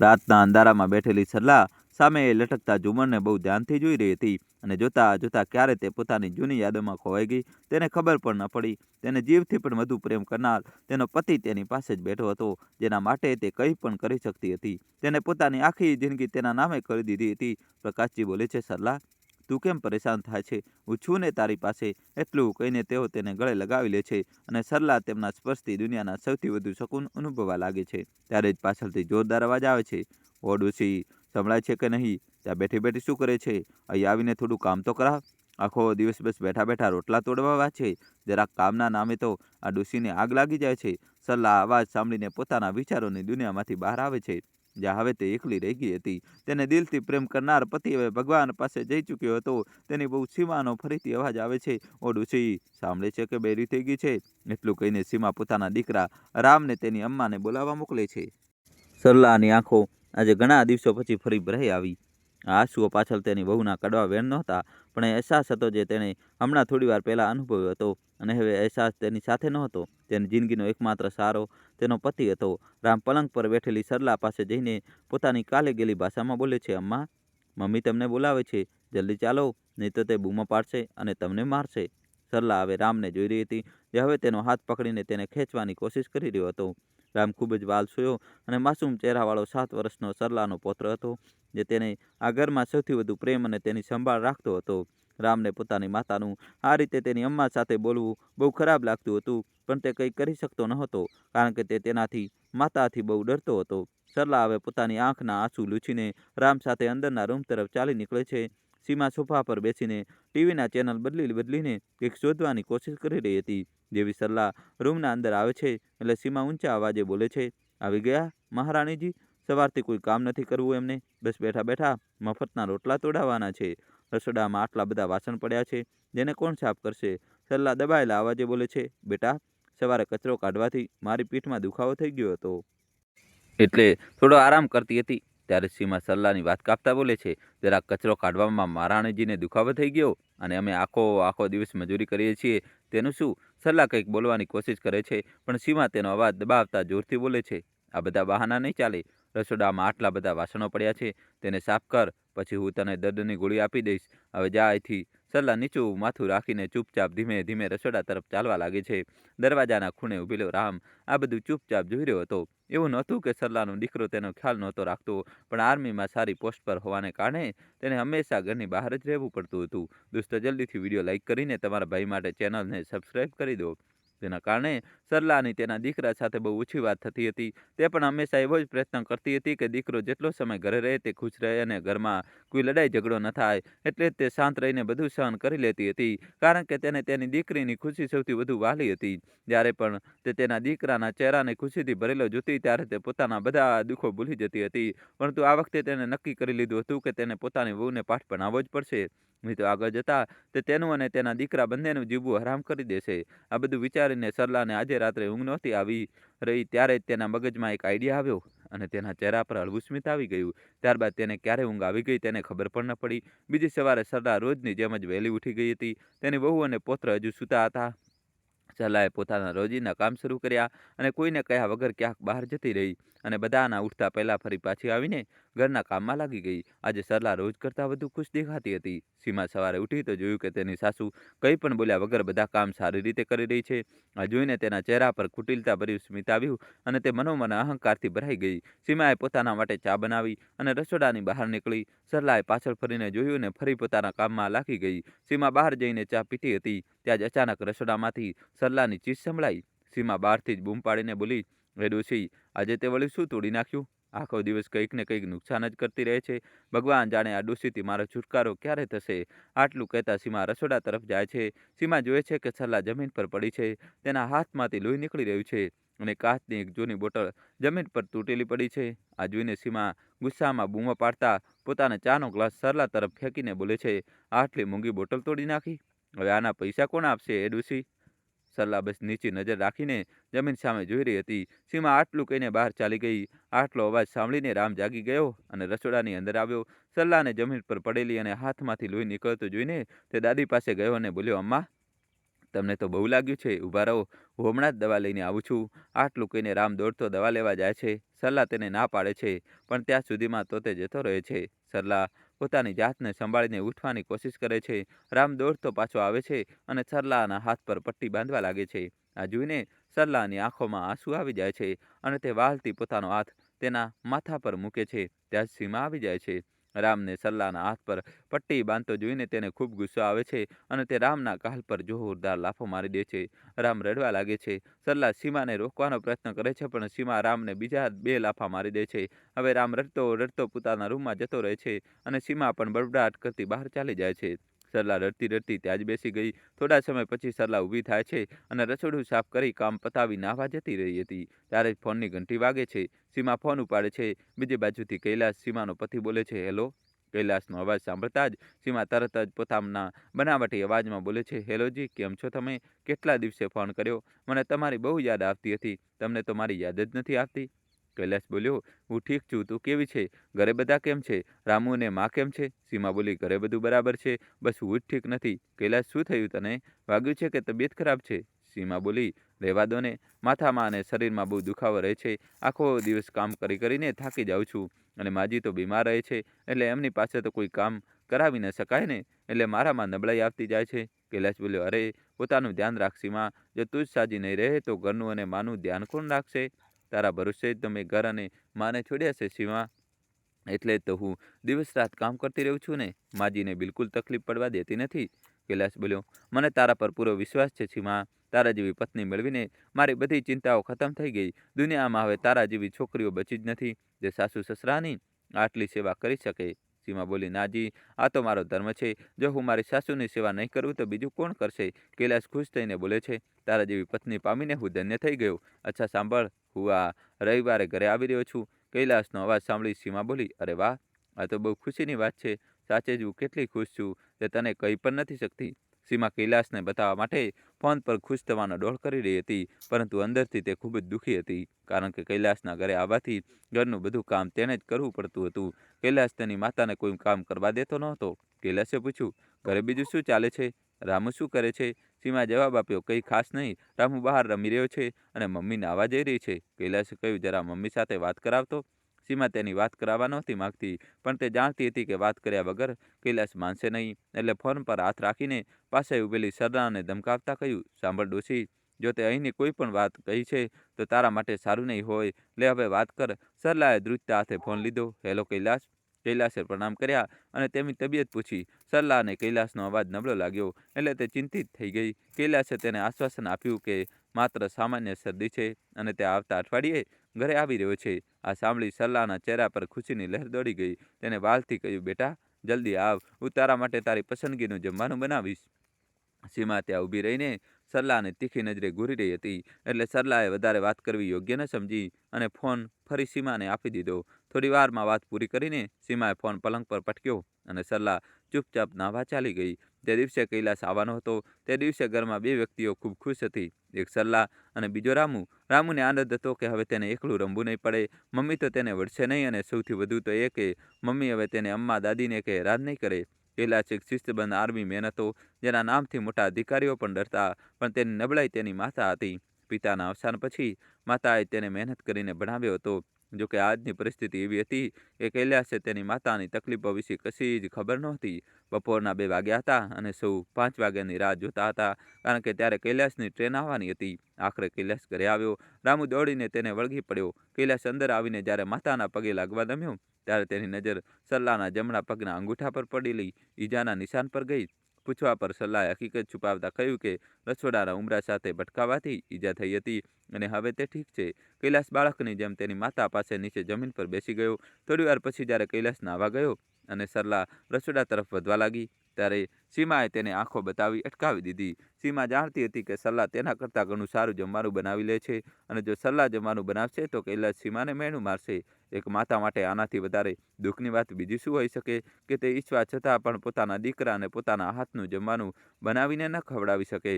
રાતના અંધારામાં બેઠેલી સરલા સામે લટકતા ઝુમરને બહુ ધ્યાનથી જોઈ રહી હતી અને જોતા જોતા ક્યારે તે પોતાની જૂની યાદોમાં ખોવાઈ ગઈ તેને ખબર પણ ન પડી. તેને જીવથી પણ વધુ પ્રેમ કરનાર તેનો પતિ તેની પાસે જ બેઠો હતો, જેના માટે તે કંઈ પણ કરી શકતી હતી. તેને પોતાની આખી જિંદગી તેના નામે કરી દીધી હતી. પ્રકાશજી બોલે છે, સરલા તું કેમ પરેશાન થાય છે? હું છું ને તારી પાસે. એટલું કહીને તેઓ તેને ગળે લગાવી લે છે અને સરલા તેમના સ્પર્શથી દુનિયાના સૌથી વધુ શકુન અનુભવવા લાગે છે. ત્યારે જ પાછળથી જોરદાર અવાજ આવે છે. ઓ ડોશી, સંભળાય છે કે નહીં? ત્યાં બેઠી બેઠી શું કરે છે? અહીં આવીને થોડું કામ તો કરાવ. આખો દિવસ બસ બેઠા બેઠા રોટલા તોડવા છે. જરાક કામના નામે તો આ ડોશીને આગ લાગી જાય છે. સરલા અવાજ સાંભળીને પોતાના વિચારોની દુનિયામાંથી બહાર આવે છે. જ્યાં હવે તે એકલી રહી ગઈ હતી. તેને દિલથી પ્રેમ કરનાર પતિ હવે ભગવાન પાસે જઈ ચૂક્યો હતો. તેની બહુ સીમાનો ફરીથી અવાજ આવે છે. ઓ ડોશી, સાંભળે છે કે બેરી થઈ ગઈ છે? એટલું કહીને સીમા પોતાના દીકરા રામને તેની અમ્માને બોલાવવા મોકલે છે. સરલાની આંખો આજે ઘણા દિવસો પછી ફરી ભરાઈ આવી. આંસુઓ પાછળ તેની વહુના કડવા વેણ નહોતા, પણ એ અહેસાસ હતો જે તેણે હમણાં થોડી વાર પહેલાં અનુભવ્યો હતો અને હવે અહેસાસ તેની સાથે નહોતો. તેની જિંદગીનો એકમાત્ર સારો તેનો પતિ હતો. રામ પલંગ પર બેઠેલી સરલા પાસે જઈને પોતાની કાલે ગયેલી ભાષામાં બોલે છે, અમ્મા, મમ્મી તમને બોલાવે છે. જલ્દી ચાલો, નહીં તો તે બૂમો પાડશે અને તમને મારશે. સરલા હવે રામને જોઈ રહી હતી, જે હવે તેનો હાથ પકડીને તેને ખેંચવાની કોશિશ કરી રહ્યો હતો. રામ ખૂબ જ વાલસોયો અને માસૂમ ચહેરાવાળો સાત વર્ષનો સરલાનો પોત્ર હતો, જે તેને આ ઘરમાં સૌથી વધુ પ્રેમ અને તેની સંભાળ રાખતો હતો. રામને પોતાની માતાનું આ રીતે તેની અમ્મા સાથે બોલવું બહુ ખરાબ લાગતું હતું, પણ તે કંઈ કરી શકતો ન હતો કારણ કે તે તેનાથી, માતાથી બહુ ડરતો હતો. સરલા હવે પોતાની આંખના આંસુ લૂછીને રામ સાથે અંદરના રૂમ તરફ ચાલી નીકળે છે સીમા સોફા પર બેસીને ટીવીના ચેનલ બદલી બદલીને કંઈક શોધવાની કોશિશ કરી રહી હતી. જેવી સલાહ રૂમના અંદર આવે છે એટલે સીમા ઊંચા અવાજે બોલે છે, આવી ગયા? મહારાણીજી, સવારથી કોઈ કામ નથી કરવું એમને? બસ બેઠા બેઠા મફતના રોટલા તોડાવવાના છે. રસોડામાં આટલા બધા વાસણ પડ્યા છે. જેને કોણ સાફ કરશે? સલાહ દબાયેલા અવાજે બોલે છે, બેટા, સવારે કચરો કાઢવાથી મારી પીઠમાં દુખાવો થઈ ગયો હતો. એટલે થોડો આરામ કરતી હતી. ત્યારે સીમા સરલાની વાત કાપતા બોલે છે, જરા કચરો કાઢવામાં મહારાણીજીને દુખાવો થઈ ગયો અને અમે આખો આખો દિવસ મજૂરી કરીએ છીએ, તેનું શું સરલા કંઈક બોલવાની કોશિશ કરે છે, પણ સીમા તેનો અવાજ દબાવતા જોરથી બોલે છે, આ બધા બહાના નહીં ચાલે. રસોડામાં આટલા બધા વાસણો પડ્યા છે, તેને સાફ કર, પછી હું તને દર્દની ગોળી આપી દઈશ હવે જા અહીંથી. સરલા નીચું માથું રાખીને ચૂપચાપ ધીમે ધીમે રસોડા તરફ ચાલવા લાગે છે. દરવાજાના ખૂણે ઊભેલો રામ આ બધું ચૂપચાપ જોઈ રહ્યો હતો. એવું નહોતું કે સરલાનો દીકરો તેનો ખ્યાલ નહોતો રાખતો, પણ આર્મીમાં સારી પોસ્ટ પર હોવાને કારણે તેને હંમેશા ઘરની બહાર જ રહેવું પડતું હતું. દોસ્તો, જલ્દીથી વીડિયો લાઇક કરીને તમારા ભાઈ માટે ચેનલને સબસ્ક્રાઈબ કરી દો. જેના કારણે સરલાની તેના દીકરા સાથે બહુ ઓછી વાત થતી હતી. તે પણ હંમેશા એવો જ પ્રયત્ન કરતી હતી કે દીકરો જેટલો સમય ઘરે રહે તે ખુશ રહે અને ઘરમાં કોઈ લડાઈ ઝઘડો ન થાય, એટલે તે શાંત રહીને બધું સહન કરી લેતી હતી, કારણ કે તેને તેની દીકરીની ખુશી સૌથી વધુ વહાલી હતી. જ્યારે પણ તે તેના દીકરાના ચહેરાને ખુશીથી ભરેલો જોતી, ત્યારે તે પોતાના બધા દુઃખો ભૂલી જતી હતી. પરંતુ આ વખતે તેને નક્કી કરી લીધું હતું કે તેને પોતાની વહુને પાઠ ભણાવવો જ પડશે. તો આગળ જતા તે તેનું અને તેના દીકરા બંનેનું જીવવું હરામ કરી દેશે. આ બધું વિચારીને સરલાને આજે રાત્રે ઊંઘ નહોતી આવી રહી, ત્યારે જ તેના મગજમાં એક આઈડિયા આવ્યો અને તેના ચહેરા પર હળવું સ્મિત આવી ગયું. ત્યારબાદ તેને ક્યારે ઊંઘ આવી ગઈ તેને ખબર પણ ન પડી. બીજી સવારે સરલા રોજની જેમ જ વહેલી ઉઠી ગઈ હતી. તેની વહુ અને પોત્ર હજુ સૂતા હતા. સરલાએ પોતાના રોજીના કામ શરૂ કર્યા અને કોઈને કહ્યા વગર ક્યાંક બહાર જતી રહી. અને બધાના ઉઠતા પહેલાં ફરી પાછી આવીને ઘરના કામમાં લાગી ગઈ. આજે સરલા રોજ કરતાં વધુ ખુશ દેખાતી હતી. સીમા સવારે ઉઠી તો જોયું કે તેની સાસુ કંઈ પણ બોલ્યા વગર બધા કામ સારી રીતે કરી રહી છે. આ જોઈને તેના ચહેરા પર કુટિલતા ભર્યું સ્મિત આવ્યું અને તે મનોમન અહંકારથી ભરાઈ ગઈ. સીમાએ પોતાના માટે ચા બનાવી અને રસોડાની બહાર નીકળી સરલાએ પાછળ ફરીને જોયું ને ફરી પોતાના કામમાં લાગી ગઈ. સીમા બહાર જઈને ચા પીતી હતી. ત્યાં જ અચાનક રસોડામાંથી સરલાની ચીજ સંભળાઈ. સીમા બહારથી જ બૂમ પાડીને બોલી રે ડોશી આજે તે વળી શું તોડી નાખ્યું? આખો દિવસ કંઈક ને કંઈક નુકસાન જ કરતી રહે છે. ભગવાન જાણે આ ડોશીથી મારો છુટકારો ક્યારે થશે? આટલું કહેતા સીમા રસોડા તરફ જાય છે. સીમા જોવે છે કે સરલા જમીન પર પડી છે. તેના હાથમાંથી લોહી નીકળી રહ્યું છે અને કાચની એક જૂની બોટલ જમીન પર તૂટેલી પડી છે. આ જોઈને સીમા ગુસ્સામાં બૂમો પાડતા પોતાના ચાનો ગ્લાસ સરલા તરફ ફેંકીને બોલે છે, આટલી મોંઘી બોટલ તોડી નાખી? હવે આના પૈસા કોણ આપશે, એ ડોશી સરલા બસ નીચી નજર રાખીને જમીન સામે જોઈ રહી હતી. સીમા આટલું કહીને બહાર ચાલી ગઈ. આટલો અવાજ સાંભળીને રામ જાગી ગયો અને રસોડાની અંદર આવ્યો. સરલાને જમીન પર પડેલી અને હાથમાંથી લોહી નીકળતું જોઈને તે દાદી પાસે ગયો અને બોલ્યો, અમ્મા, તમને તો બહુ લાગ્યું છે. ઊભા રહો. હું હમણાં જ દવા લઈને આવું છું. આટલું કહીને રામ દોડતો દવા લેવા જાય છે. સરલા તેને ના પાડે છે, પણ ત્યાં સુધીમાં તો તે જતો રહે છે. સરલા પોતાની જાતને સંભાળીને ઉઠવાની કોશિશ કરે છે. રામ દોડતો પાછો આવે છે અને સરલાના હાથ પર પટ્ટી બાંધવા લાગે છે. આ જોઈને સરલાની આંખોમાં આંસુ આવી જાય છે અને તે વાલથી પોતાનો હાથ તેના માથા પર મૂકે છે. ત્યાં સીમા આવી જાય છે. રામને સરલાના હાથ પર પટ્ટી બાંધતો જોઈને તેને ખૂબ ગુસ્સો આવે છે અને તે રામના કાલ પર જોરદાર લાફો મારી દે છે. રામ રડવા લાગે છે. સરલા સીમાને રોકવાનો પ્રયત્ન કરે છે, પણ સીમા રામને બીજા બે લાફા મારી દે છે. હવે રામ રડતો રડતો પોતાના રૂમમાં જતો રહે છે અને સીમા પણ બડબડાટ કરતી બહાર ચાલી જાય છે. સરલા રડતી રડતી ત્યાં જ બેસી ગઈ. થોડા સમય પછી સરલા ઊભી થાય છે અને રસોડું સાફ કરી કામ પતાવી નાહવા જતી રહી હતી. ત્યારે જ ફોનની ઘંટી વાગે છે. સીમા ફોન ઉપાડે છે. બીજી બાજુથી કૈલાસ સીમાનો પતિ બોલે છે, હેલો. કૈલાસનો અવાજ સાંભળતા જ સીમા તરત જ પોતાના બનાવટી અવાજમાં બોલે છે હેલોજી કેમ છો તમે? કેટલા દિવસે ફોન કર્યો? મને તમારી બહુ યાદ આવતી હતી. તમને તો મારી યાદ જ નથી આવતી. કૈલાસ બોલ્યો, હું ઠીક છું, તું કેવી છે? ઘરે બધા કેમ છે? રામુ અને માં કેમ છે? સીમા બોલી, ઘરે બધું બરાબર છે. બસ હું જ ઠીક નથી. કૈલાશ શું થયું તને? વાગ્યું છે કે તબિયત ખરાબ છે? સીમા બોલી, રહેવા દો ને. માથામાં અને શરીરમાં બહુ દુખાવો રહે છે. આખો દિવસ કામ કરી કરીને થાકી જાઉં છું. અને માજી તો બીમાર રહે છે. એટલે એમની પાસે તો કોઈ કામ કરાવી ન શકાય ને. એટલે મારામાં નબળાઈ આવતી જાય છે. કૈલાશ બોલ્યો, અરે, પોતાનું ધ્યાન રાખ સીમા. જો તું જ સાજી નહીં રહે, તો ઘરનું અને માનું ધ્યાન કોણ રાખશે? તારા ભરોસે જ તમે ઘર અને માને છોડ્યા છે સીમા એટલે તો હું દિવસ રાત કામ કરતી રહું છું ને. માજીને બિલકુલ તકલીફ પડવા દેતી નથી. કૈલાશ બોલ્યો, મને તારા પર પૂરો વિશ્વાસ છે સીમા તારા જેવી પત્ની મેળવીને મારી બધી ચિંતાઓ ખતમ થઈ ગઈ. દુનિયામાં હવે તારા જેવી છોકરીઓ બચી જ નથી. જે સાસુ સસરાની આટલી સેવા કરી શકે. સીમા બોલી નાજી આ તો મારો ધર્મ છે. જો હું મારી સાસુની સેવા નહીં કરું તો બીજું કોણ કરશે? કૈલાશ ખુશ થઈને બોલે છે, તારા જેવી પત્ની પામીને હું ધન્ય થઈ ગયો. અચ્છા, સાંભળ. હું રવિવારે ઘરે આવી રહ્યો છું. કૈલાસનો અવાજ સાંભળી સીમા બોલી, અરે વાહ! આ તો બહુ ખુશીની વાત છે. સાચે જ હું કેટલી ખુશ છું તે તને કહી પણ નથી શકતી. સીમા કૈલાસને બતાવવા માટે ફોન પર ખુશ થવાનો ડોળ કરી રહી હતી, પરંતુ અંદરથી તે ખૂબ જ દુઃખી હતી, કારણ કે કૈલાસના ઘરે આવવાથી ઘરનું બધું કામ તેણે જ કરવું પડતું હતું. કૈલાસ તેની માતાને કોઈ કામ કરવા દેતો નહોતો. કૈલાસે પૂછ્યું, ઘરે બીજું શું ચાલે છે? રામુ શું કરે છે? સીમા જવાબ આપ્યો, કંઈ ખાસ નહીં. રામુ બહાર રમી રહ્યો છે અને મમ્મીને નાવા જઈ રહી છે. કૈલાસે કહ્યું, જરા મમ્મી સાથે વાત કરાવતો. સીમા તેની વાત કરાવવા નહોતી માગતી, પણ તે જાણતી હતી કે વાત કર્યા વગર કૈલાસ માનશે નહીં, એટલે ફોન પર હાથ રાખીને પાસે ઊભેલી સરનાને ધમકાવતા કહ્યું, સાંભળ ડોશી, જો તે અહીંની કોઈ પણ વાત કહી છે, તો તારા માટે સારું નહીં હોય. લે, હવે વાત કર. સરલાએ દ્રુતતા હાથે ફોન લીધો, હેલો કૈલાસ. કૈલાસે પ્રણામ કર્યા અને તેમની તબિયત પૂછી. સરલા અને કૈલાસનો અવાજ નબળો લાગ્યો એટલે તે ચિંતિત થઈ ગઈ. કૈલાસે તેને આશ્વાસન આપ્યું કે માત્ર સામાન્ય શરદી છે અને તે આવતા અઠવાડિયે ઘરે આવી રહ્યો છે. આ સાંભળી સરલાના ચહેરા પર ખુશીની લહેર દોડી ગઈ. તેને વાલથી કહ્યું, બેટા, જલ્દી આવ. હું તારા માટે તારી પસંદગીનું જમવાનું બનાવીશ. સીમા ત્યાં ઊભી રહીને સરલાને તીખી નજરે ઘૂરી રહી હતી. એટલે સરલાએ વધારે વાત કરવી યોગ્ય ન સમજી અને ફોન ફરી સીમાને આપી દીધો. થોડી વારમાં વાત પૂરી કરીને સીમાએ ફોન પલંગ પર પટક્યો અને સરલા ચૂપચાપ નાહવા ચાલી ગઈ. તે દિવસે કૈલાસ આવવાનો હતો. તે દિવસે ઘરમાં બે વ્યક્તિઓ ખૂબ ખુશ હતી. એક સરલા અને બીજો રામુ. રામુને આનંદ હતો કે હવે તેને એકલું રમવું નહીં પડે. મમ્મી તો તેને વળશે નહીં અને સૌથી વધુ તો એ કે, મમ્મી હવે તેને અમ્મા, દાદીને કે હેરાન નહીં કરે. એક શિસ્તબંધ આર્મી મેન હતો જેના નામથી મોટા અધિકારીઓ પણ ડરતા, પણ તેની નબળાઈ તેની માતા હતી. પિતાના અવસાન પછી માતાએ તેને મહેનત કરીને ભણાવ્યો હતો. જોકે આજની પરિસ્થિતિ એવી હતી કે કૈલાસે તેની માતાની તકલીફો વિશે કશી જ ખબર નહોતી. બપોરના બે વાગ્યા હતા અને સૌ પાંચ વાગ્યાની રાહ જોતા હતા, કારણ કે ત્યારે કૈલાસની ટ્રેન આવવાની હતી. આખરે કૈલાસ ઘરે આવ્યો. રામુ દોડીને તેને વળગી પડ્યો. કૈલાસ અંદર આવીને જ્યારે માતાના પગે લાગવા દમ્યો, ત્યારે તેની નજર સલ્લાના જમણા પગના અંગૂઠા પર પડેલી ઈજાના નિશાન પર ગઈ. પૂછવા પર સલ્લાએ હકીકત છુપાવતા કહ્યું કે, રસોડાના ઉમરા સાથે ભટકાવાથી ઈજા થઈ હતી અને હવે તે ઠીક છે. કૈલાસ બાળકની જેમ તેની માતા પાસે નીચે જમીન પર બેસી ગયો. થોડી વાર પછી જ્યારે કૈલાસ નાવા ગયો અને સરલા રસોડા તરફ વધવા લાગી, ત્યારે સીમાએ તેને આંખો બતાવી અટકાવી દીધી. સીમા જાણતી હતી કે સલાહ તેના કરતાં ઘણું સારું જમવાનું બનાવી લે છે અને જો સલાહ જમવાનું બનાવશે તો કૈલાસ સીમાને મેણું મારશે. એક માતા માટે આનાથી વધારે દુઃખની વાત બીજી શું હોઈ શકે કે તે ઈચ્છવા છતાં પણ પોતાના દીકરાને પોતાના હાથનું જમવાનું બનાવીને ન ખવડાવી શકે?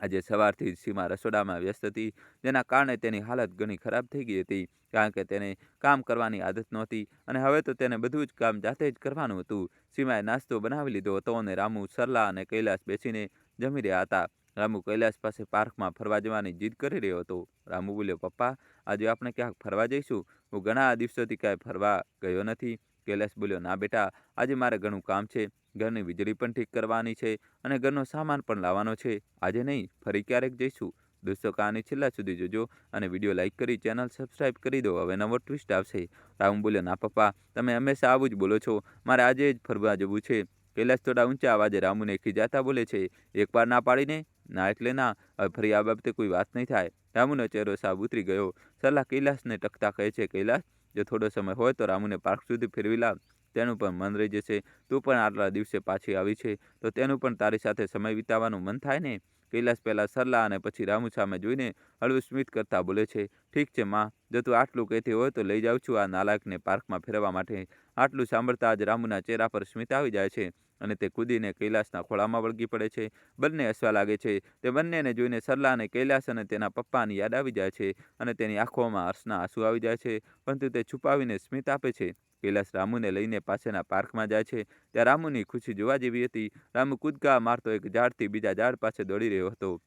આજે સવારથી જ સીમા રસોડામાં વ્યસ્ત હતી, જેના કારણે તેની હાલત ઘણી ખરાબ થઈ ગઈ હતી, કારણ કે તેને કામ કરવાની આદત નહોતી અને હવે તો તેને બધું જ કામ જાતે જ કરવાનું હતું. સીમાએ નાસ્તો બનાવી લીધો હતો અને રામુ, સરલા અને કૈલાસ બેસીને જમી રહ્યા હતા. રામુ કૈલાસ પાસે પાર્કમાં ફરવા જવાની જીદ કરી રહ્યો હતો. રામુ બોલ્યો, પપ્પા, આજે આપણે ક્યાંક ફરવા જઈશું? હું ઘણા દિવસોથી ક્યાંય ફરવા ગયો નથી. કૈલાસ બોલ્યો, ના બેટા, આજે મારે ઘણું કામ છે. ઘરની વીજળી પણ ઠીક કરવાની છે અને ઘરનો સામાન પણ લાવવાનો છે. આજે નહીં, ફરી ક્યારેક જઈશું. દોસ્તો, કહાની છેલ્લા સુધી જોજો અને વીડિયો લાઇક કરી ચેનલ સબસ્ક્રાઇબ કરી દો. હવે નવો ટ્વિસ્ટ આવશે. રામ બોલ્યો, ના પપ્પા, તમે હંમેશા આવું જ બોલો છો. મારે આજે જ ફરવા જવું છે. કૈલાસ થોડા ઊંચા અવાજે રામુને ખીજાતા બોલે છે એકવાર ના પાડીને? ના એટલે ના. ફરી આ બાબતે કોઈ વાત નહીં થાય. રામુનો ચહેરો સાબ ઉતરી ગયો. સલાહ કૈલાસને ટકતા કહે છે કૈલાસ? જો થોડો સમય હોય તો રામુને પાર્ક સુધી ફેરવી લાવ. તેનું પણ મન રહી જશે. તું પણ આટલા દિવસે પાછી આવી છે. તો તેનું પણ તારી સાથે સમય વિતાવવાનું મન થાય ને? કૈલાસ પહેલાં સરલા અને પછી રામુ સામે જોઈને હળવું સ્મિત કરતા બોલે છે, ઠીક છે માં, જો તું આટલું કહેતી હોય તો લઈ જાઉં છું આ નાલાયકને પાર્કમાં ફેરવા માટે. આટલું સાંભળતા જ રામુના ચહેરા પર સ્મિત આવી જાય છે અને તે કૂદીને કૈલાસના ખોળામાં વળગી પડે છે. બંને હસવા લાગે છે. તે બંનેને જોઈને સરલા અને કૈલાસ અને તેના પપ્પાની યાદ આવી જાય છે અને તેની આંખોમાં હર્ષના આંસુ આવી જાય છે, પરંતુ તે છુપાવીને સ્મિત આપે છે. કૈલાસ રામુને લઈને પાસેના પાર્કમાં જાય છે. ત્યાં રામુની ખુશી જોવા જેવી હતી. રામુ કૂદકા મારતો એક ઝાડથી બીજા ઝાડ પાસે દોડી રહ્યો હતો.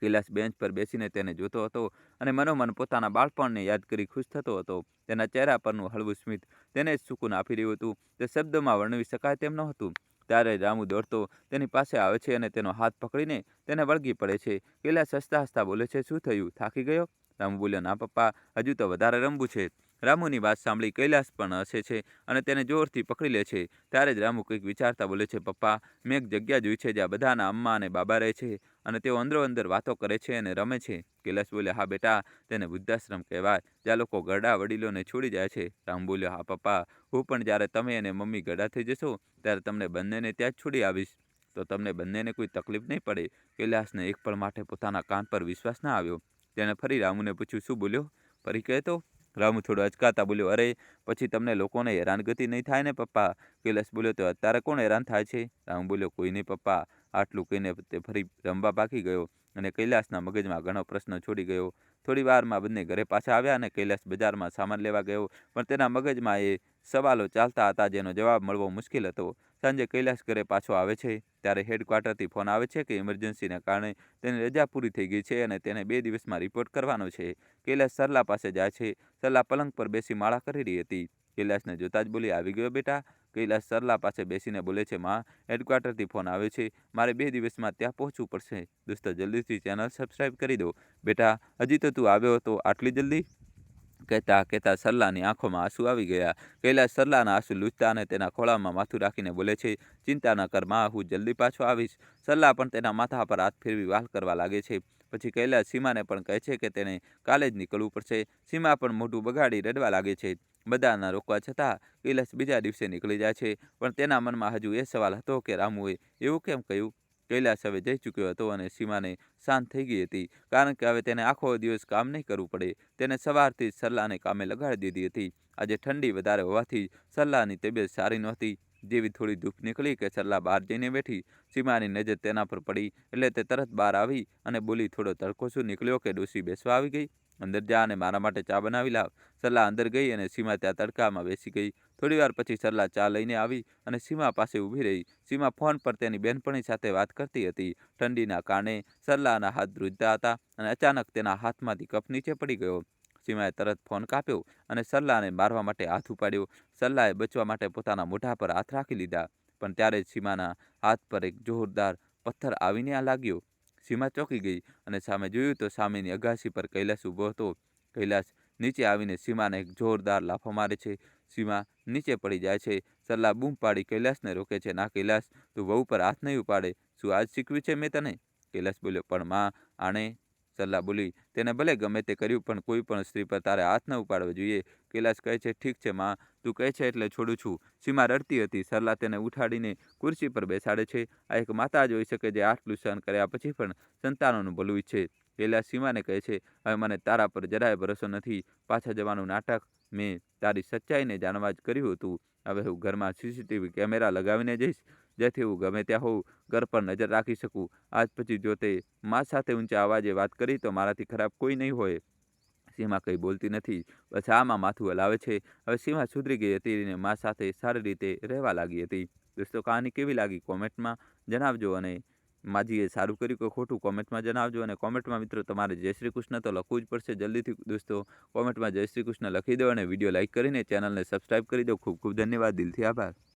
કૈલાસ બેન્ચ પર બેસીને તેને જોતો હતો અને મનોમન પોતાના બાળપણને યાદ કરી ખુશ થતો હતો. તેના ચહેરા પરનું હળવું સ્મિત તેને જ સુકૂન આપી રહ્યું હતું. તે શબ્દમાં વર્ણવી શકાય તેમ નહોતું. ત્યારે રામુ દોડતો તેની પાસે આવે છે અને તેનો હાથ પકડીને તેને વળગી પડે છે. કૈલાસ હસતા હસતા બોલે છે, શું થયું? થાકી ગયો? રામુ બોલ્યો, ના પપ્પા, હજુ તો વધારે રમવું છે. રામુની વાત સાંભળી કૈલાસ પણ હસે છે અને તેને જોરથી પકડી લે છે. ત્યારે જ રામુ કંઈક વિચારતા બોલે છે, પપ્પા મેં એક જગ્યા જોઈ છે જ્યાં બધાના અમ્મા અને બાબા રહે છે અને તેઓ અંદરો અંદર વાતો કરે છે અને રમે છે. કૈલાસ બોલ્યો, હા બેટા, તેને વૃદ્ધાશ્રમ કહેવાય. જ્યાં લોકો ગરડા વડીલોને છોડી જાય છે. રામ બોલ્યો, હા પપ્પા, હું પણ જ્યારે તમે અને મમ્મી ગરડા થઈ જશો, ત્યારે તમને બંનેને ત્યાં જ છોડી આવીશ. તો તમને બંનેને કોઈ તકલીફ નહીં પડે. કૈલાસને એક પળ માટે પોતાના કાન પર વિશ્વાસ ના આવ્યો. તેણે ફરી રામુને પૂછ્યું, શું બોલ્યો? ફરી કહેતો રામુ થોડો અચકાતા બોલ્યો, અરે, પછી તમને લોકોને હેરાનગતિ નહીં થાય ને, પપ્પા? કૈલાસ બોલ્યો, તો અત્યારે કોણ હેરાન થાય છે? રામુ બોલ્યો, કોઈ નહીં, પપ્પા. આટલું કહીને તે ફરી રમવા પાકી ગયો અને કૈલાસના મગજમાં ઘણો પ્રશ્ન છોડી ગયો. થોડી વારમાં બંને ઘરે પાછા આવ્યા અને કૈલાસ બજારમાં સામાન લેવા ગયો, પણ તેના મગજમાં એ સવાલો ચાલતા હતા જેનો જવાબ મળવો મુશ્કેલ હતો. સાંજે કૈલાશ ઘરે પાછો આવે છે, ત્યારે હેડક્વાર્ટરથી ફોન આવે છે કે ઇમરજન્સીને કારણે તેની રજા પૂરી થઈ ગઈ છે અને તેને બે દિવસમાં રિપોર્ટ કરવાનો છે. કૈલાશ સરલા પાસે જાય છે. સરલા પલંગ પર બેસી માળા કરી રહી હતી. કૈલાશને જોતા જ બોલી, આવી ગયો બેટા. કૈલાશ સરલા પાસે બેસીને બોલે છે, માં, હેડક્વાર્ટરથી ફોન આવે છે. મારે બે દિવસમાં ત્યાં પહોંચવું પડશે. દોસ્તો, જલ્દીથી ચેનલ સબસ્ક્રાઈબ કરી દો. બેટા, હજી તો તું આવ્યો હતો આટલી જલ્દી? કહેતા કહેતા સરલાની આંખોમાં આંસુ આવી ગયા કૈલાશ સરલાના આંસુ લૂંચતા અને તેના ખોળામાં માથું રાખીને બોલે છે ચિંતા ન કરમાં હું જલ્દી પાછો આવીશ સરલા પણ તેના માથા પર હાથ ફેરવી વાલ કરવા લાગે છે પછી કૈલાશ સીમાને પણ કહે છે કે તેને કાલે જ નીકળવું પડશે સીમા પણ મોઢું બગાડી રડવા લાગે છે બધાના રોકવા છતાં કૈલાશ બીજા દિવસે નીકળી જાય છે પણ તેના મનમાં હજુ એ સવાલ હતો કે રામુએ એવું કેમ કહ્યું કૈલાસ હવે જઈ ચૂક્યો હતો અને સીમાને શાંત થઈ ગઈ હતી. કારણ કે હવે તેને આખો દિવસ કામ નહીં કરવું પડે. તેને સવારથી જ સરલાને કામે લગાડી દીધી હતી. આજે ઠંડી વધારે હોવાથી સરલાની તબિયત સારી નહોતી. જેવી થોડી ધૂપ નીકળી કે સરલા બહાર જઈને બેઠી. સીમાની નજર તેના પર પડી એટલે તે તરત બહાર આવી અને બોલી થોડો તડકો શું નીકળ્યો કે ડોસી બેસવા આવી ગઈ? અંદર જા અને મારા માટે ચા બનાવી લાવ. સરલા અંદર ગઈ અને સીમા ત્યાં તડકામાં બેસી ગઈ. થોડીવાર પછી સરલા ચા લઈને આવી અને સીમા પાસે ઊભી રહી. સીમા ફોન પર તેની બહેનપણી સાથે વાત કરતી હતી. ઠંડીના કારણે સરલાના હાથ ધ્રુજતા હતા અને અચાનક તેના હાથમાંથી કફ નીચે પડી ગયો. સીમાએ તરત ફોન કાપ્યો અને સરલાને મારવા માટે હાથ ઉપાડ્યો. સરલાએ બચવા માટે પોતાના મોઢા પર હાથ રાખી લીધા. પણ ત્યારે જ સીમાના હાથ પર એક જોરદાર પથ્થર આવીને આ લાગ્યો. સીમા ચોંકી ગઈ અને સામે જોયું તો સામેની અગાસી પર કૈલાસ ઊભો હતો. કૈલાસ નીચે આવીને સીમાને એક જોરદાર લાફો મારે છે. સીમા નીચે પડી જાય છે. સરલા બૂમ પાડી કૈલાસને રોકે છે. ના કૈલાસ, તું વહુ પર હાથ નહીં ઉપાડે. શું આજ શીખવ્યું છે મેં તને? કૈલાસ બોલ્યો, પણ માં, આણે સરલા બોલી, તેને ભલે ગમે તે કર્યું, પણ કોઈ પણ સ્ત્રી પર તારે હાથ ન ઉપાડવો જોઈએ. કૈલાસ કહે છે, ઠીક છે, માં, તું કહે છે એટલે છોડું છું. સીમા રડતી હતી. સરલા તેને ઉઠાડીને ખુરશી પર બેસાડે છે. આ એક માતા જ હોઈ શકે જે આટલું સહન કર્યા પછી પણ સંતાનોનું ભલું ઈચ્છે. કૈલાસ સીમાને કહે છે, હવે મને તારા પર જરાય ભરોસો નથી. પાછા જવાનું નાટક મેં તારી સચ્ચાઈને જાણવા જ કર્યું હતું. હવે હું ઘરમાં સીસીટીવી કેમેરા લગાવીને જઈશ. જેથી હું ગમે ત્યાં હોઉં, ઘર પર નજર રાખી શકું. આજ પછી જો તે મા સાથે ઊંચા અવાજે વાત કરી તો મારાથી ખરાબ કોઈ નહીં હોય. સીમા કંઈ બોલતી નથી. બસ આમાં માથું હલાવે છે. હવે સીમા સુધરી ગઈ હતી અને મા સાથે સારી રીતે રહેવા લાગી હતી. દોસ્તો, કહાની કેવી લાગી કોમેન્ટમાં જણાવજો અને માજીએ સારું કર્યું કે ખોટું કોમેન્ટમાં જણાવજો અને કોમેન્ટમાં મિત્રો તમારે જય શ્રી કૃષ્ણ તો લખવું જ પડશે જલ્દીથી. દોસ્તો, કોમેન્ટમાં જય શ્રી કૃષ્ણ લખી દો અને વીડિયો લાઇક કરીને ચેનલને સબસ્ક્રાઈબ કરી દો. ખૂબ ખૂબ ધન્યવાદ. દિલથી આભાર.